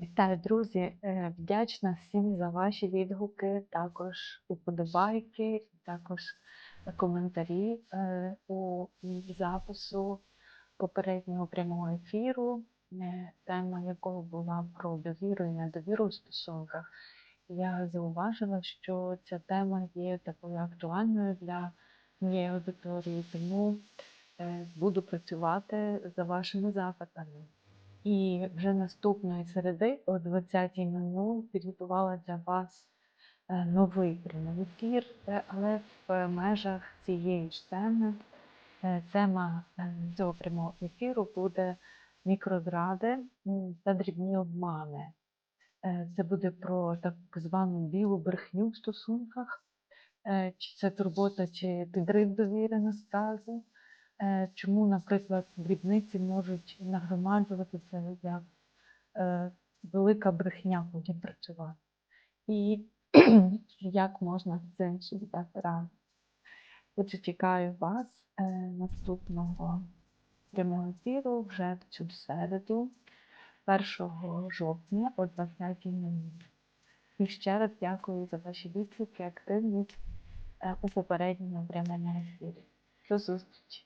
Вітаю, друзі! Е, Вдячна всім за ваші відгуки, також уподобайки, також коментарі е, у запису попереднього прямого ефіру, е, тема якого була про довіру і недовіру у стосунках. Я зауважила, що ця тема є такою актуальною для моєї аудиторії, тому буду працювати за вашими запитами. І вже наступної середи о 20.00 підготувала для вас е, новий прямий ефір, е, але в межах цієї ж теми. Е, Тема цього прямого ефіру буде мікрозради та дрібні обмани. Це буде про так звану білу брехню в стосунках, чи це турбота, чи підрив довіри насправді. Е, Чому, наприклад, дрібниці можуть нагромаджуватися як е, велика брехня потім працювати. І як можна з цим дати раду. Отже, чекаю вас е, наступного прямого ефіру вже в цю середу, 1 жовтня о 20.00. І ще раз дякую за ваші відклики, активність е, у попередньому прямому ефірі. До зустрічі!